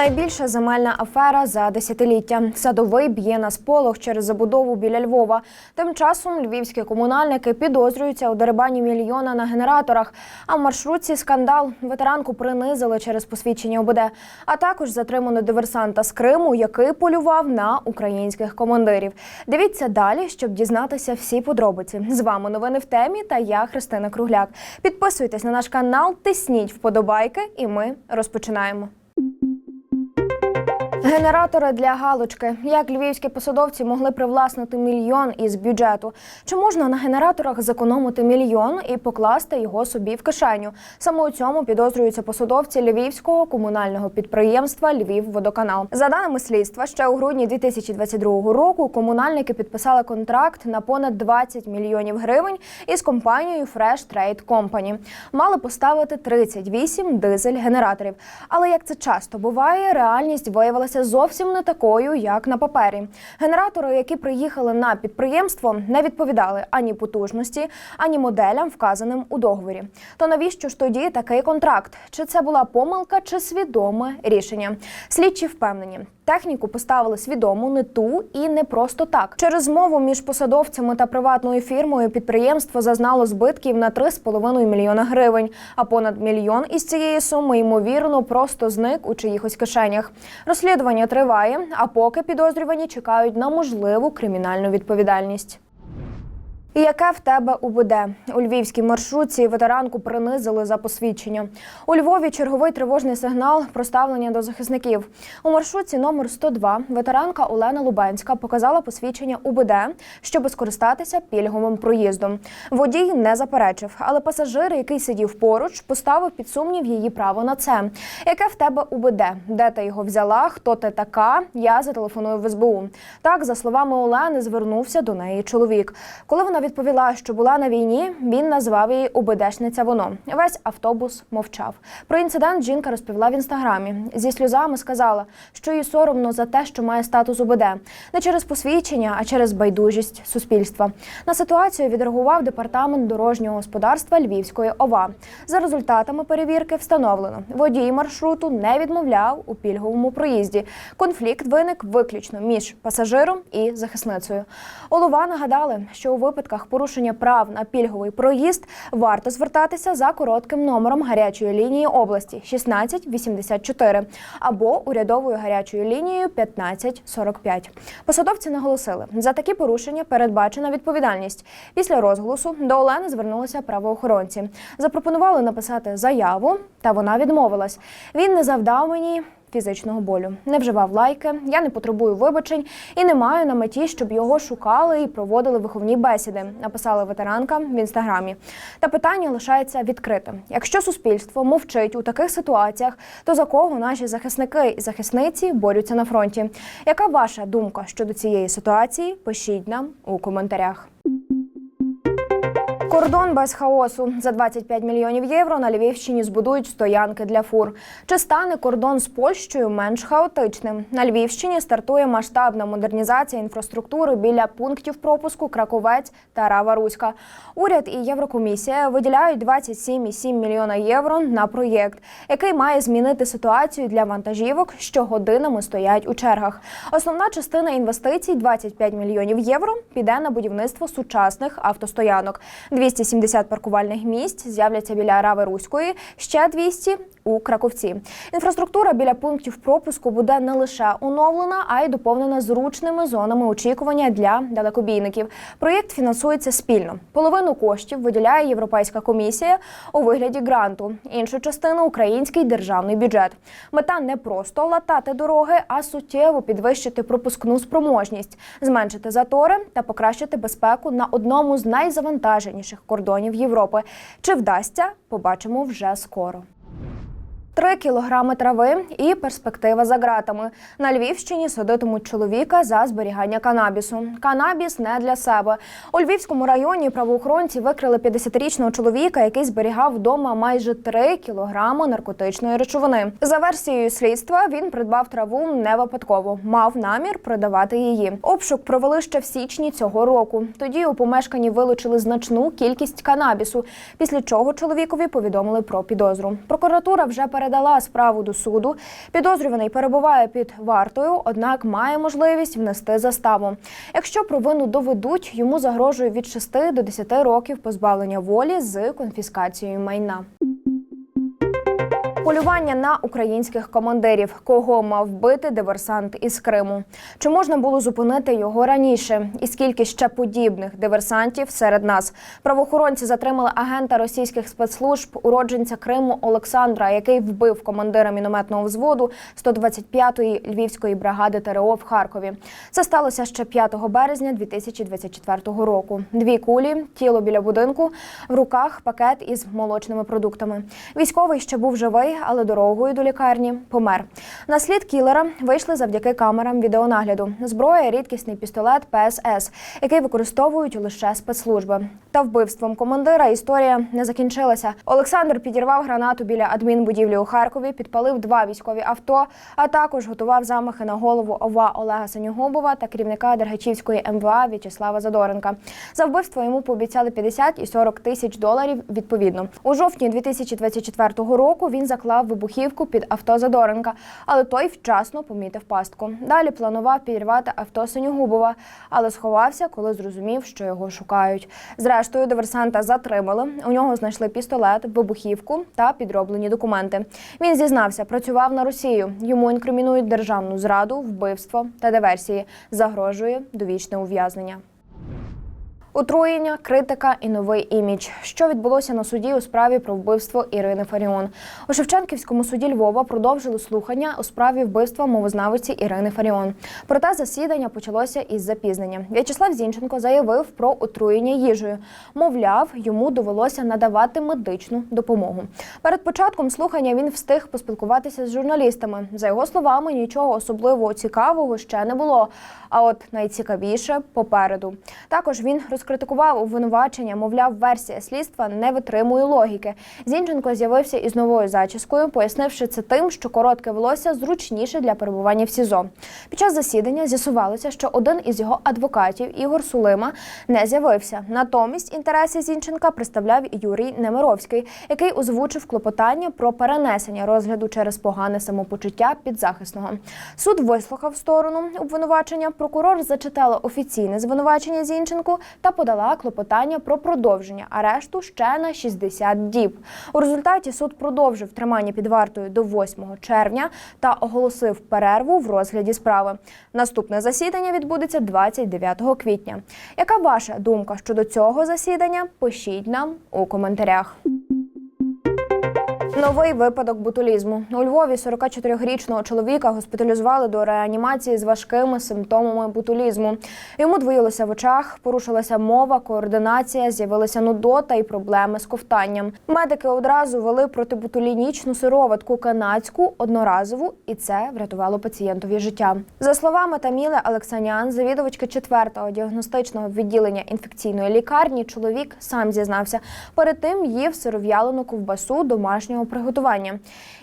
Найбільша земельна афера за десятиліття. Садовий б'є на сполох через забудову біля Львова. Тим часом львівські комунальники підозрюються у дерибані мільйона на генераторах. А в маршрутці скандал ветеранку принизили через посвідчення ОБД. А також затримано диверсанта з Криму, який полював на українських командирів. Дивіться далі, щоб дізнатися всі подробиці. З вами новини в темі та я Христина Кругляк. Підписуйтесь на наш канал, тисніть вподобайки, і ми розпочинаємо. Генератори для галочки. Як львівські посадовці могли привласнити мільйон із бюджету? Чи можна на генераторах зекономити мільйон і покласти його собі в кишеню? Саме у цьому підозрюються посадовці львівського комунального підприємства Львівводоканал. За даними слідства, ще у грудні 2022 року комунальники підписали контракт на понад 20 мільйонів гривень із компанією Fresh Trade Company. Мали поставити 38 дизель-генераторів. Але як це часто буває, реальність виявилася зовсім не такою, як на папері. Генератори, які приїхали на підприємство, не відповідали ані потужності, ані моделям, вказаним у договорі. То навіщо ж тоді такий контракт? Чи це була помилка, чи свідоме рішення? Слідчі впевнені. Техніку поставили свідомо, не ту і не просто так. Через змову між посадовцями та приватною фірмою підприємство зазнало збитків на 3,5 мільйона гривень. А понад мільйон із цієї суми ймовірно просто зник у чиїхось кишенях. Розслідування триває, а поки підозрювані чекають на можливу кримінальну відповідальність. І яке в тебе УБД? У львівській маршрутці ветеранку принизили за посвідчення. У Львові черговий тривожний сигнал про ставлення до захисників. У маршрутці номер 102 ветеранка Олена Лубенська показала посвідчення УБД, щоб скористатися пільговим проїздом. Водій не заперечив, але пасажир, який сидів поруч, поставив під сумнів її право на це. Яке в тебе УБД? Де ти його взяла? Хто ти така? Я зателефоную в СБУ. Так, за словами Олени, звернувся до неї чоловік. Коли вона відповіла, що була на війні, він назвав її УБДшниця. Воно весь автобус мовчав. Про інцидент жінка розповіла в інстаграмі. Зі сльозами сказала, що їй соромно за те, що має статус УБД, не через посвідчення, а через байдужість суспільства. На ситуацію відреагував департамент дорожнього господарства Львівської ОВА. За результатами перевірки встановлено, водій маршруту не відмовляв у пільговому проїзді. Конфлікт виник виключно між пасажиром і захисницею. Олова нагадали, що у випадках порушення прав на пільговий проїзд варто звертатися за коротким номером гарячої лінії області 1684 або урядовою гарячою лінією 1545. Посадовці наголосили, за такі порушення передбачена відповідальність. Після розголосу до Олени звернулися правоохоронці. Запропонували написати заяву, та вона відмовилась. Він не завдав мені фізичного болю, не вживав лайки, я не потребую вибачень і не маю на меті, щоб його шукали і проводили виховні бесіди. Написала ветеранка в інстаграмі. Та питання лишається відкритим. Якщо суспільство мовчить у таких ситуаціях, то за кого наші захисники і захисниці борються на фронті? Яка ваша думка щодо цієї ситуації? Пишіть нам у коментарях. Кордон без хаосу за 25 мільйонів євро на Львівщині збудують стоянки для фур. Чи стане кордон з Польщею менш хаотичним? На Львівщині стартує масштабна модернізація інфраструктури біля пунктів пропуску Краковець та Рава Руська. Уряд і Єврокомісія виділяють 27,7 мільйона євро на проєкт, який має змінити ситуацію для вантажівок, що годинами стоять у чергах. Основна частина інвестицій 25 мільйонів євро піде на будівництво сучасних автостоянок. 270 паркувальних місць з'являться біля Рави Руської, ще 200 у Краковці. Інфраструктура біля пунктів пропуску буде не лише оновлена, а й доповнена зручними зонами очікування для далекобійників. Проєкт фінансується спільно. Половину коштів виділяє Європейська комісія у вигляді гранту. Іншу частину український державний бюджет. Мета не просто латати дороги, а суттєво підвищити пропускну спроможність, зменшити затори та покращити безпеку на одному з найзавантаженіших кордонів Європи. Чи вдасться, побачимо вже скоро. Три кілограми трави і перспектива за ґратами. На Львівщині судитимуть чоловіка за зберігання канабісу. Канабіс не для себе. У Львівському районі правоохоронці викрили 50-річного чоловіка, який зберігав вдома майже 3 кілограми наркотичної речовини. За версією слідства він придбав траву не випадково, мав намір продавати її. Обшук провели ще в січні цього року. Тоді у помешканні вилучили значну кількість канабісу, після чого чоловікові повідомили про підозру. Прокуратура вже передала передала справу до суду. Підозрюваний перебуває під вартою, однак має можливість внести заставу. Якщо провину доведуть, йому загрожує від 6 до 10 років позбавлення волі з конфіскацією майна. Полювання на українських командирів, кого мав вбити диверсант із Криму. Чи можна було зупинити його раніше? І скільки ще подібних диверсантів серед нас? Правоохоронці затримали агента російських спецслужб, уродженця Криму Олександра, який вбив командира мінометного взводу 125-ї львівської бригади ТРО в Харкові. Це сталося ще 5 березня 2024 року. Дві кулі, тіло біля будинку, в руках пакет із молочними продуктами. Військовий ще був живий, але дорогою до лікарні помер. На слід кілера вийшли завдяки камерам відеонагляду. Зброя рідкісний пістолет ПСС, який використовують лише спецслужби. Та вбивством командира історія не закінчилася. Олександр підірвав гранату біля адмінбудівлі у Харкові, підпалив два військові авто, а також готував замахи на голову ОВА Олега Синьогубова та керівника Дергачівської МВА В'ячеслава Задоренка. За вбивство йому пообіцяли 50 і 40 тисяч доларів відповідно. У жовтні 2024 року він заклав вибухівку під авто Задоренка, але той вчасно помітив пастку. Далі планував підірвати авто Синьогубова, але сховався, коли зрозумів, що його шукають. Зрештою, диверсанта затримали. У нього знайшли пістолет, вибухівку та підроблені документи. Він зізнався, працював на Росію. Йому інкримінують державну зраду, вбивство та диверсії. Загрожує довічне ув'язнення. Отруєння, критика і новий імідж. Що відбулося на суді у справі про вбивство Ірини Фаріон? У Шевченківському суді Львова продовжили слухання у справі вбивства мовознавиці Ірини Фаріон. Проте засідання почалося із запізнення. В'ячеслав Зінченко заявив про отруєння їжею. Мовляв, йому довелося надавати медичну допомогу. Перед початком слухання він встиг поспілкуватися з журналістами. За його словами, нічого особливо цікавого ще не було. А от найцікавіше попереду. Також він розкритикував обвинувачення, мовляв, версія слідства не витримує логіки. Зінченко з'явився із новою зачіскою, пояснивши це тим, що коротке волосся зручніше для перебування в СІЗО. Під час засідання з'ясувалося, що один із його адвокатів Ігор Сулима не з'явився. Натомість інтереси Зінченка представляв Юрій Немировський, який озвучив клопотання про перенесення розгляду через погане самопочуття підзахисного. Суд вислухав сторону обвинувачення. Прокурор зачитала офіційне звинувачення Зінченку та подала клопотання про продовження арешту ще на 60 діб. У результаті суд продовжив тримання під вартою до 8 червня та оголосив перерву в розгляді справи. Наступне засідання відбудеться 29 квітня. Яка ваша думка щодо цього засідання? Пишіть нам у коментарях. Новий випадок ботулізму у Львові 44-річного чоловіка госпіталізували до реанімації з важкими симптомами ботулізму. Йому двоїлося в очах, порушилася мова, координація, з'явилася нудота і проблеми з ковтанням. Медики одразу вели протиботулінічну сироватку канадську одноразову, і це врятувало пацієнтові життя. За словами Таміли Алексанян, завідувачки 4-го діагностичного відділення інфекційної лікарні, чоловік сам зізнався. Перед тим їв сиров'ялену ковбасу домашнього приготування.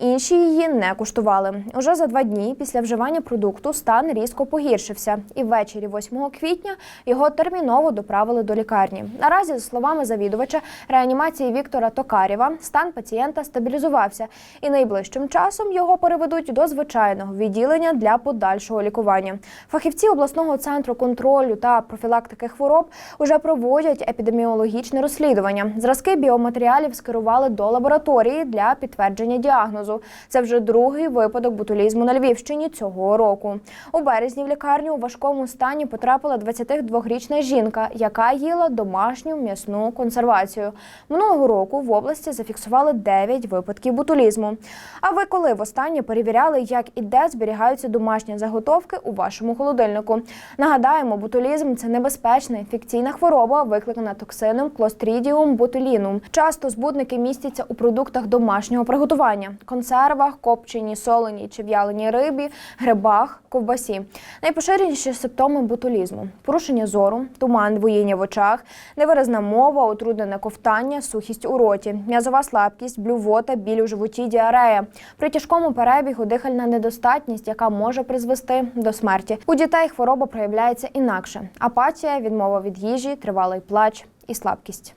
Інші її не куштували. Уже за два дні після вживання продукту стан різко погіршився, і ввечері 8 квітня його терміново доправили до лікарні. Наразі, за словами завідувача реанімації Віктора Токарєва, стан пацієнта стабілізувався, і найближчим часом його переведуть до звичайного відділення для подальшого лікування. Фахівці обласного центру контролю та профілактики хвороб уже проводять епідеміологічне розслідування. Зразки біоматеріалів скерували до лабораторії для підтвердження діагнозу. Це вже другий випадок ботулізму на Львівщині цього року. У березні в лікарню у важкому стані потрапила 22-річна жінка, яка їла домашню м'ясну консервацію. Минулого року в області зафіксували 9 випадків ботулізму. А ви коли востаннє перевіряли, як і де зберігаються домашні заготовки у вашому холодильнику? Нагадаємо, ботулізм це небезпечна інфекційна хвороба, викликана токсином Clostridium botulinum. Часто збудники містяться у продуктах домашнього приготування: консервах, копченій, соленій чи в'яленій рибі, грибах, ковбасі. Найпоширеніші симптоми ботулізму: порушення зору, туман, двоїння в очах, невиразна мова, утруднене ковтання, сухість у роті, м'язова слабкість, блювота, біль у животі, діарея. При тяжкому перебігу дихальна недостатність, яка може призвести до смерті. У дітей хвороба проявляється інакше: апатія, відмова від їжі, тривалий плач і слабкість.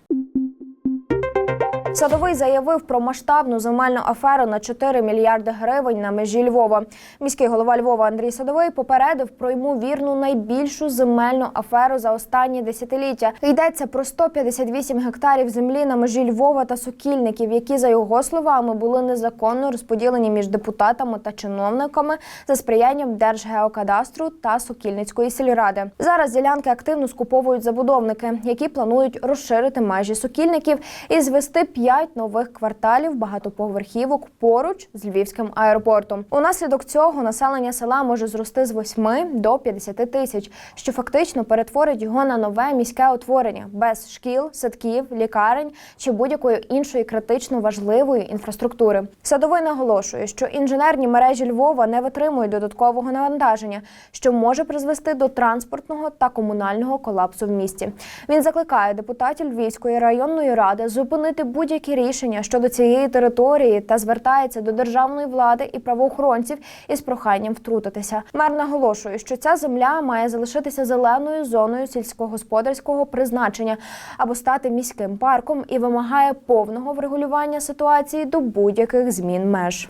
Садовий заявив про масштабну земельну аферу на 4 мільярди гривень на межі Львова. Міський голова Львова Андрій Садовий попередив про ймовірну найбільшу земельну аферу за останні десятиліття. Йдеться про 158 гектарів землі на межі Львова та Сокільників, які за його словами були незаконно розподілені між депутатами та чиновниками за сприянням Держгеокадастру та Сокільницької сільради. Зараз ділянки активно скуповують забудовники, які планують розширити межі сокільників і звести п'ять нових кварталів багатоповерхівок поруч з львівським аеропортом. Унаслідок цього населення села може зрости з 8 до 50 тисяч, що фактично перетворить його на нове міське утворення без шкіл, садків, лікарень чи будь-якої іншої критично важливої інфраструктури. Садовий наголошує, що інженерні мережі Львова не витримують додаткового навантаження, що може призвести до транспортного та комунального колапсу в місті. Він закликає депутатів Львівської районної ради зупинити будь-які рішення щодо цієї території та звертається до державної влади і правоохоронців із проханням втрутитися. Мер наголошує, що ця земля має залишитися зеленою зоною сільськогосподарського призначення або стати міським парком і вимагає повного врегулювання ситуації до будь-яких змін меж.